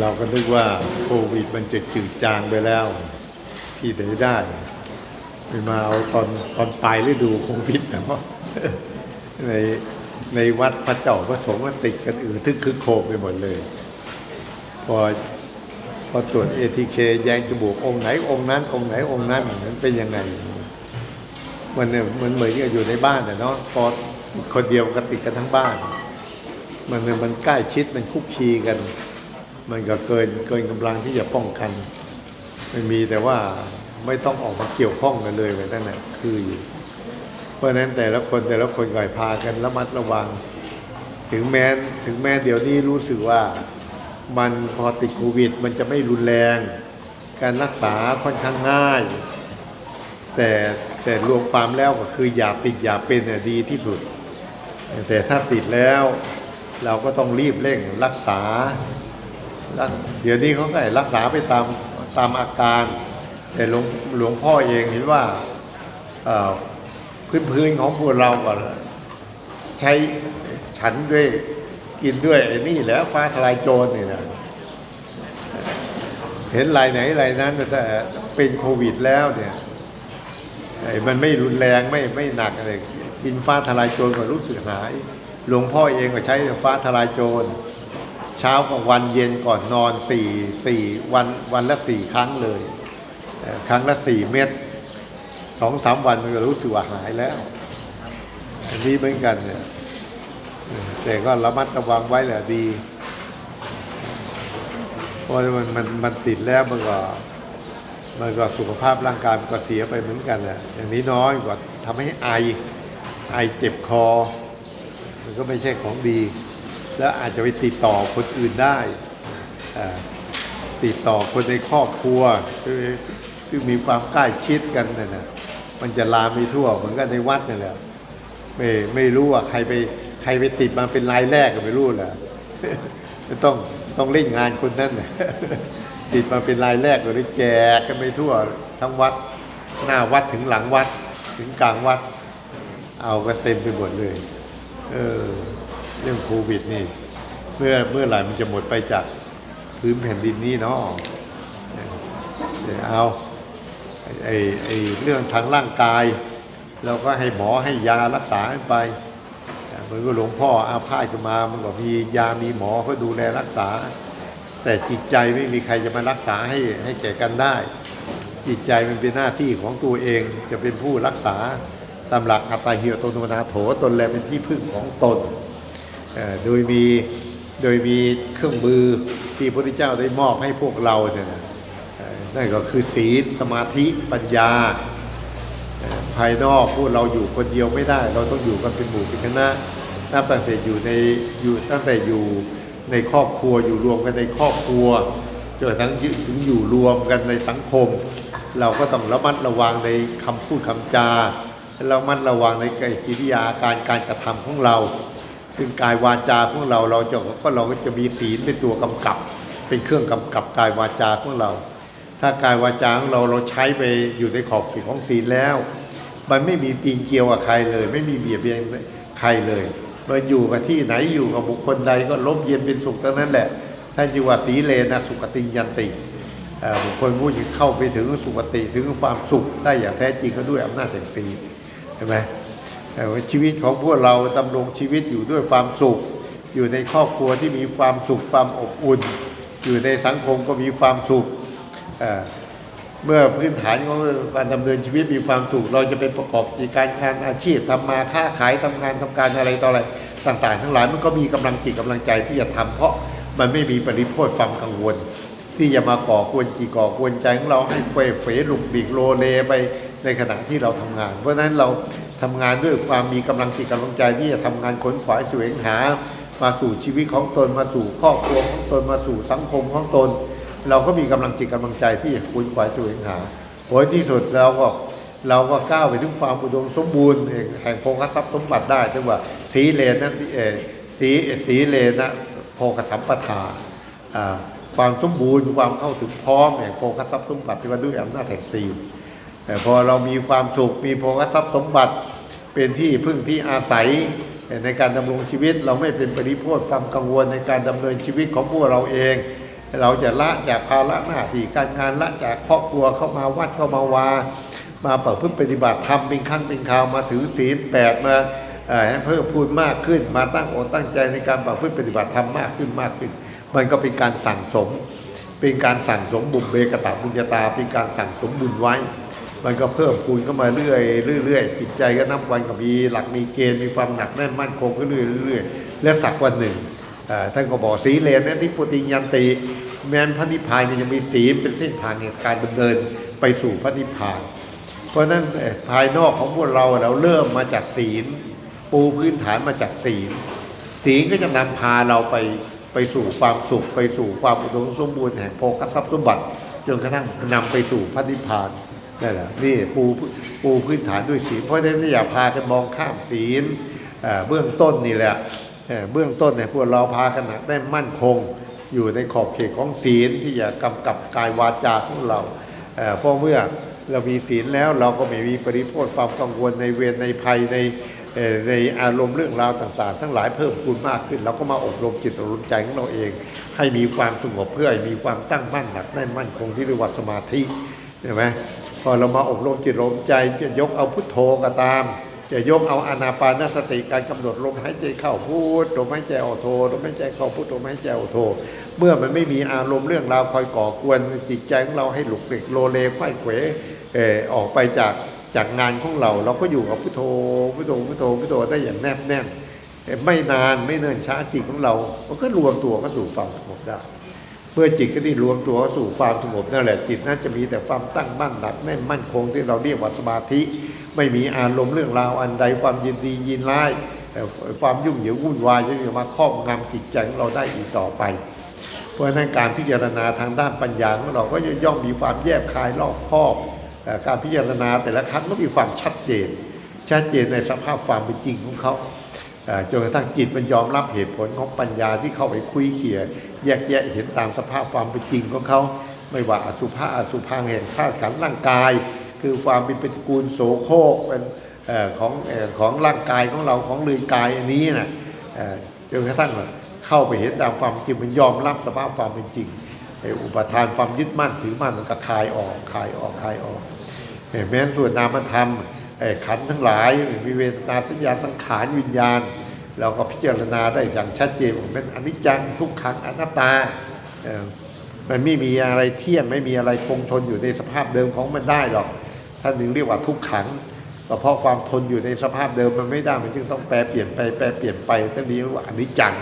เราก็นึกว่าโควิดมันจะจืดจางไปแล้ว ที่ไหนได้ไปมาเอาตอนตอนปลายฤดูโควิดนะเพราในในวัดพระเจ้าพระสงฆ์ติดกันอือทึกคึกโคมไปหมดเลย พอพอตรวจเอทีเคแยงจมูกองค์ไหนองค์นั้น องค์ไหนองค์นั้นมันเป็นยังไง มันเนี่ยมันเหมือนกับอยู่ในบ้านนะเนาะพอคนเดียวก็ติดกันทั้งบ้าน มันเนี่ยมันใกล้ชิดมันคุกคีกัน มันก็เกินเกินกำลังที่จะป้องกันมันมีแต่ว่าไม่ต้องออกมาเกี่ยวข้องกันเลยแบบนั้นแหละคืออยู่เพราะนั้นแต่ละคนแต่ละคนก่อยพากันระมัดระวัง ถึงแม้ถึงแม้เดี๋ยวนี้รู้สึกว่ามันพอติดโควิด มันจะไม่รุนแรง การรักษาค่อนข้างง่าย แต่แต่รวมความแล้วก็คืออย่าติดอย่าเป็นน่ะดีที่สุด แต่ถ้าติดแล้วเราก็ต้องรีบเร่งรักษา เดี๋ยวนี้เขาก็รักษาไปตามตามอาการ แต่หลวงหลวงพ่อเองเห็นว่าพื้นพื้นของพวกเราก็ใช้ฉันด้วยกินด้วยไอ้นี่แล้วฟ้าทลายโจรนี่นะเห็นรายไหนรายนั้นแต่เป็นโควิดแล้วเนี่ยมันไม่รุนแรงไม่ไม่หนักอะไรกินฟ้าทลายโจรก็รู้สึกหาย หลวงพ่อเองก็ใช้ฟ้าทลายโจร เช้ากับวันเย็นก่อนนอนสี่สี่วันวันละสี่ครั้งเลย ครั้งละสี่เม็ดสองสามวันมันก็รู้สึกว่าหายแล้ว อันนี้เหมือนกันเนี่ยแต่ก็ระมัดระวังไว้แหละดีเพราะมันมันมันติดแล้วมันก็มันก็สุขภาพร่างกายมันก็เสียไปเหมือนกันแหละอย่างนี้น้อยกว่าทำให้ไอไอเจ็บคอ มันก็ไม่ใช่ของดี แล้วอาจจะไปติดต่อคนอื่นได้ติดต่อคนในครอบครัวคือมีความใกล้ชิดกันนะนะมันจะลามไปทั่วเหมือนกันในวัดนี่แหละไม่ไม่รู้ว่าใครไปใครไปติดมาเป็นรายแรกก็ไม่รู้แหละต้องต้องเล่นงานคนนั้นติดมาเป็นรายแรกก็ได้แจกกันไปทั่วทั้งวัดหน้าวัดถึงหลังวัด ถึงกลางวัด เอากันเต็มไปหมดเลย เออ เรื่องโควิดนี่เมื่อเมื่อไหร่มันจะหมดไปจากพื้นแผ่นดินนี้เนาะเดี๋ยวเอาไอ้ไอ้เรื่องทางร่างกาย เราก็ให้หมอให้ยารักษาให้ไปเหมือนกับหลวงพ่ออาพาธขึ้นมามันก็มียามีหมอเขาดูแลรักษา แต่จิตใจไม่มีใครจะมารักษาให้ให้แก่กันได้ จิตใจมันเป็นหน้าที่ของตัวเองจะเป็นผู้รักษาตามหลักอัตตาเหียโตโนนาโถตนแลเป็นที่พึ่งของตน โดยมีโดยมีเครื่องมือที่พระพุทธเจ้าได้มอบให้พวกเราเนี่ยนะนั่นก็คือศีลสมาธิปัญญา ภายนอกพวกเราอยู่คนเดียวไม่ได้ เราต้องอยู่กันเป็นหมู่เป็นคณะนับตั้งแต่อยู่ในอยู่ตั้งแต่อยู่ในครอบครัวอยู่รวมกันในครอบครัวจนกระทั่งถึงอยู่รวมกันในสังคม เราก็ต้องระมัดระวังในคำพูดคำจาระมัดระวังในกิริยาการการกระทำของเรา ซึ่งกายวาจาของเราเราจะก็เราก็จะมีศีลเป็นตัวกำกับ เป็นเครื่องกำกับกายวาจาของเรา ถ้ากายวาจาของเราเราใช้ไปอยู่ในขอบเขตของศีลแล้ว มันไม่มีปีนเกลียวกับใครเลย ไม่มีเบียดเบียนใครเลยมันอยู่กับที่ไหนอยู่กับบุคคลใดก็ร่มเย็นเป็นสุขทั้งนั้นแหละท่านจึงว่าสีเลนะสุขติยันติบุคคลผู้ที่เข้าไปถึงสุขติถึงความสุขได้อย่างแท้จริงก็ด้วยอำนาจแห่งศีลใช่ไหม ชีวิตของพวกเราดำรงชีวิตอยู่ด้วยความสุข อยู่ในครอบครัวที่มีความสุขความอบอุ่น อยู่ในสังคมก็มีความสุขเมื่อพื้นฐานของการดำเนินชีวิตมีความสุข เราจะไปประกอบกิจการงานอาชีพทำมาค้าขายทำงานทำการอะไรต่ออะไรต่าง ๆ ทั้งหลายมันก็มีกำลังจิตกำลังใจที่จะทำเพราะมันไม่มีปริโภทความกังวล ที่จะมาก่อกวนจีก่อกวนใจของเราให้เฟยเฟหลุกบิกโลเลไปในขณะที่เราทำงาน เพราะฉะนั้นเรา ทำงานด้วยความมีกำลังจิตกำลังใจที่จะทำงานขนขวายแสวงหา มาสู่ชีวิตของตนมาสู่ครอบครัวของตนมาสู่สังคมของตน เราก็มีกำลังจิตกำลังใจที่จะคุนขวายแสวงหาผลที่สุดเราก็เราก็ก้าวไปถึงความอุดมสมบูรณ์แห่งโภคทรัพย์สมบัติได้ถึงว่าสีเลนนั้นเออสีสีเลนะโภคสัมปทาอ่าความสมบูรณ์ความเข้าถึงพร้อมแห่งโภคทรัพย์สมบัติที่ว่าด้วยอำนาจแห่งศีล พอเรามีความสุขมีโภคทรัพย์สมบัติ เป็นที่พึ่งที่อาศัยในการดำรงชีวิต เราไม่เป็นปริโภทความกังวลในการดำเนินชีวิตของพวกเราเอง เราจะละจากภาระหน้าที่การงานละจากครอบครัวเข้ามาวัดเข้ามาวามาประพฤติปฏิบัติธรรมเป็นครั้งเป็นคราวมาถือศีลแปดมาเอ่อให้เพิ่มพูนมากขึ้น มาตั้งอกตั้งใจในการประพฤติปฏิบัติธรรมมากขึ้นมากขึ้น มันก็เป็นการสั่งสม เป็นการสั่งสมบุญเบกตาบุญญาตา เป็นการสั่งสมบุญไว้ มันก็เพิ่มพูนเข้ามาเรื่อยเรื่อยจิตใจก็นับวันก็มีหลักมีเกณฑ์มีความหนักแน่นมั่นคงขึ้นเรื่อยเรื่อยและสักวันหนึ่งท่านก็บอกสีเลนนะนิพุติยันติ แม้นพระนิพพานมันยังมีศีเป็นเส้นทางแห่งการดำเนินไปสู่พระนิพพาน เพราะฉะนั้นภายนอกของพวกเราเราเริ่มมาจากศีล ปูพื้นฐานมาจากศีล ศีลก็จะนำพาเราไปไปสู่ความสุข ไปสู่ความอุดมสมบูรณ์แห่งโภคทรัพย์สมบัติจนกระทั่งนำไปสู่พระนิพพาน นั่นแหละนี่ปูปูพื้นฐานด้วยศีลเพราะฉะนั้นอย่าพากันมองข้ามศีลเบื้องต้นนี่แหละเบื้องต้นเนี่ยพวกเราพากันได้มั่นคง อยู่ในขอบเขตของศีลที่จะกำกับกายวาจาของเราเพราะเมื่อเรามีศีลแล้วเราก็ไม่มีปริโภทความกังวลในเวรในภัยในในอารมณ์เรื่องราวต่าง ๆ ทั้งหลายเพิ่มพูนมากขึ้น เราก็มาอบรมจิตอบรมใจของเราเอง ให้มีความสงบเพื่อให้มีความตั้งมั่นหนักแน่นมั่นคงที่เรียกว่าสมาธิเห็นไหม พอเรามาอบรมจิตอบรมใจจะยกเอาพุทโธก็ตาม จะยกเอาอานาปานสติการกำหนดลมหายใจเข้าพูดลมหายใจออกโทลมหายใจเข้าพูดลมหายใจออกโทเมื่อมันไม่มีอารมณ์เรื่องราวคอยก่อกวนจิตใจของเราให้หลุกเด็กโลเลไขว้เขวเอ่อออกไปจากจากงานของเรา เราก็อยู่กับพุทโธพุทโธพุทโธพุทโธได้อย่างแนบแน่นไม่นานไม่เนิ่นช้าจิตของเรา มันก็รวมตัวเข้าสู่ความสงบได้ มื่อจิตก็ได้รวมตัวเข้าสู่ความสงบนั่นแหละจิตน่าจะมีแต่ความตั้งมั่นหนักแน่นมั่นคงที่เราเรียกว่าสมาธิ ไม่มีอารมณ์เรื่องราวอันใดความยินดียินร้ายเอ่อความยุ่งเหยิงวุ่นวายจะมาครอบงำจิตใจของเราได้อีกต่อไป เพราะฉะนั้นการพิจารณาทางด้านปัญญาของเราก็จะย่อมมีความแยบคายรอบคอบ การพิจารณาแต่ละครั้งก็มีความชัดเจน ชัดเจนในสภาพความเป็นจริงของเขา จนกระทั่งจิตมันยอมรับเหตุผลของปัญญาที่เข้าไปคุยเขี่ยแยกแยะเห็นตามสภาพความเป็นจริงของเขา ไม่ว่าอสุภะอสุพังแห่งธาตุขันธ์ร่างกาย คือความเป็นปฏิกูลโสโครกเป็นของของร่างกายของเราของเรือนกายอันนี้นะจนกระทั่งเข้าไปเห็นตามความจริงมันยอมรับสภาพความเป็นจริงไอ้อุปทานความยึดมั่นถือมั่นมันก็คลายออกคลายออกคลายออกเอ่อแม้นส่วนนามธรรมเอ่อ ขันทั้งหลายมีเวทนาสัญญาสังขารวิญญาณ เราก็พิจารณาได้อย่างชัดเจนเป็นอนิจจังทุกขังอนัตตามันไม่มีอะไรเที่ยงไม่มีอะไรคงทนอยู่ในสภาพเดิมของมันได้หรอกท่านถึงเรียกว่าทุกขังก็เพราะความทนอยู่ในสภาพเดิมมันไม่ได้มันจึงต้องแปรเปลี่ยนไปแปรเปลี่ยนไปท่านเรียกว่าอนิจจัง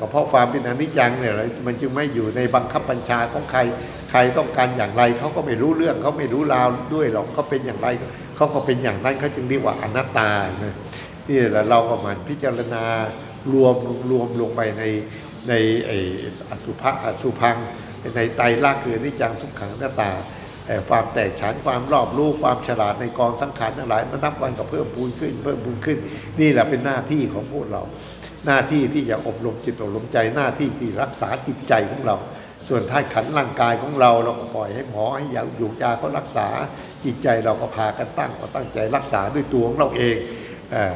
ก็เพราะความเป็นอนิจจังเนี่ยมันจึงไม่อยู่ในบังคับบัญชาของใคร ใครต้องการอย่างไรเขาก็ไม่รู้เรื่องเขาไม่รู้ราวด้วยหรอกเขาเป็นอย่างไรเขาก็เป็นอย่างนั้นเขาจึงเรียกว่าอนัตตานะนี่แหละเราก็มันพิจารณารวมรวมลงไปในในไออสุภะอสุพังในไตรลักษณ์คืออนิจจังทุกขังอนัตตาความแตกฉานความรอบรู้ความฉลาดในกองสังขารทั้งหลายมันนับวันก็เพิ่มพูนขึ้น เพิ่มพูนขึ้น นี่แหละเป็นหน้าที่ของพวกเรา หน้าที่ที่จะอบรมจิตอบรมใจหน้าที่ที่รักษาจิตใจของเรา ส่วนท่าตุขันร่างกายของเราเราก็ปล่อยให้หมอให้ยาอยู่ยาเขารักษาจิตใจเราก็พากันตั้งก็ตั้งใจรักษาด้วยตัวของเราเองเอ่อ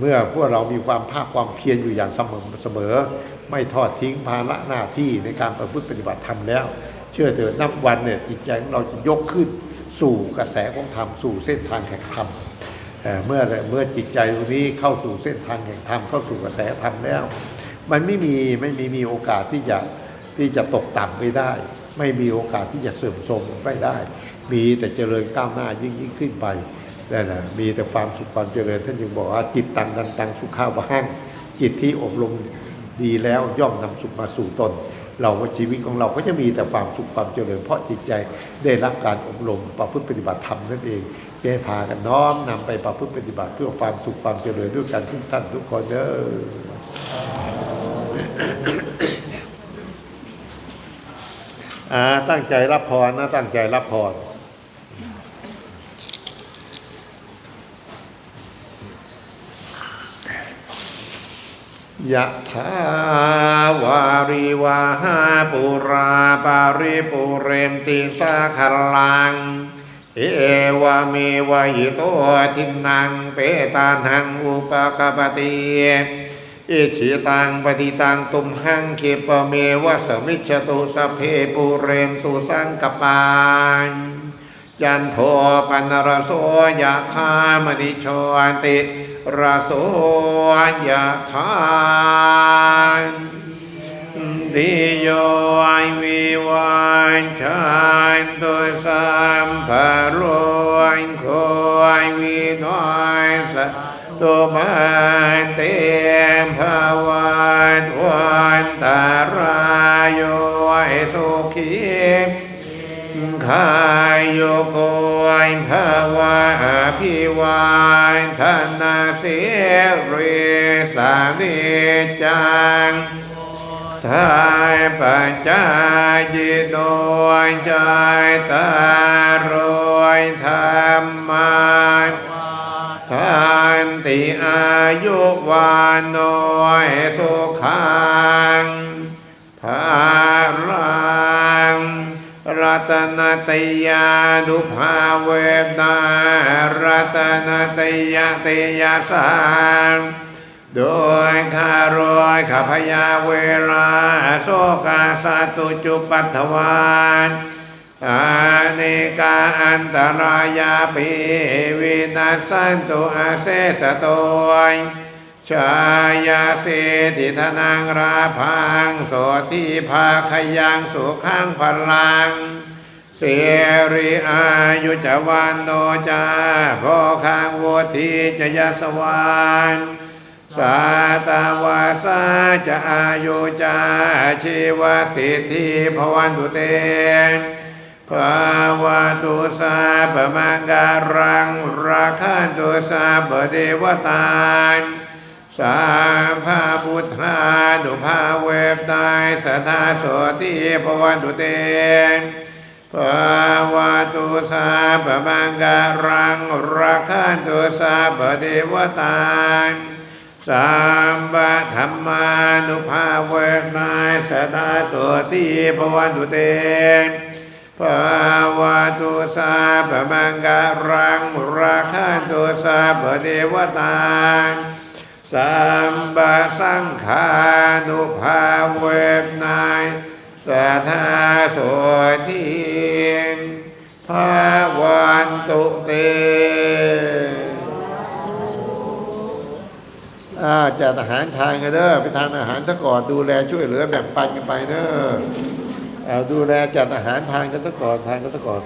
เมื่อพวกเรามีความภาคความเพียรอยู่อย่างเสมอเสมอ ไม่ทอดทิ้งภาระหน้าที่ในการประพฤติปฏิบัติธรรมแล้ว เชื่อเถิดนับวันเนี่ยจิตใจของเราจะยกขึ้นสู่กระแสของธรรมสู่เส้นทางแห่งธรรม เมื่อเมื่อจิตใจตรงนี้เข้าสู่เส้นทางแห่งธรรมเข้าสู่กระแสธรรมแล้ว มันไม่มีไม่มีมีโอกาสที่จะที่จะตกต่ำไปได้ ไม่มีโอกาสที่จะเสื่อมโทรมไปได้ มีแต่เจริญก้าวหน้ายิ่งยิ่งขึ้นไปนั่นนะมีแต่ความสุขความเจริญท่านยังบอกว่าจิตตังดันตังสุขาวะหังจิตที่อบรมดีแล้วย่อมนำสุขมาสู่ตน เราก็ชีวิตของเราก็จะมีแต่ความสุขความเจริญเพราะจิตใจได้รับการอบรมประพฤติปฏิบัติธรรมนั่นเองแก้พากันน้อมนำไปประพฤติปฏิบัติเพื่อความสุขความเจริญด้วยกันทุกท่านทุกคนเด้ออ่าตั้งใจรับพรนะตั้งใจรับพร ยะถาวาริวาหาปุราปาริปุเรนติสาคลัง เอวาเมวะหิโตทินังเปตานังอุปกปติเอชิตังปฏิตังตุมหังเคปเมวะสมิจฉตุสเพปุเรนตุสังกปานจันโทปนรโสยะธามณิโชติ รโสยะธาดิโยไอวิวันชันตุสัมภโรยโควินอยสตุมันเตมภวันวันตารายโยไอสุขีขายโยโกยภาวะอภิวันธนาเสรีสานิจังทายปัจจายโดยใจตารวยธรรมาทานติอายุวานโนยสุขังภาลังรั ตนตยานุภาเวนารัตนตยาเตยาสังโดยข้ารอยขพยาเวลาโสกาสตุจุปัตถวานอาเนกาอันตรายาปิวินาสันตุอาเสสโตยชายาเสติธนังราพังโสติภาขยังสุขังพลัง สรีอายุจวันโนจาพ่อข้างโวทีจะยสวานสาตาวาสาจะอายุจาชีวสิทธิภวันตุเตภาวะตุสาปมังการังราคันตุสาปเดวตานสาภาพุทธานุภาเวบตายสทาโสติภวันตุเต ภาวะตุสาปมังการังรักขันตุสาปเดวตานสัมปะธรรมานุภาเวกนายสดาโสติภวันตุเตภาวะตุสาปมังการังรักขันตุสาปเดวตานสัมปะสังขานุภาเวกนาย สัทธาโสทิงภาวันตุเตอาจัดอาหารทานกันเด้อไปทานอาหารซะก่อนดูแลช่วยเหลือแบ่งปันกันไปเด้อเอาดูแลจัดอาหารทานกันซะก่อนทานกันซะก่อน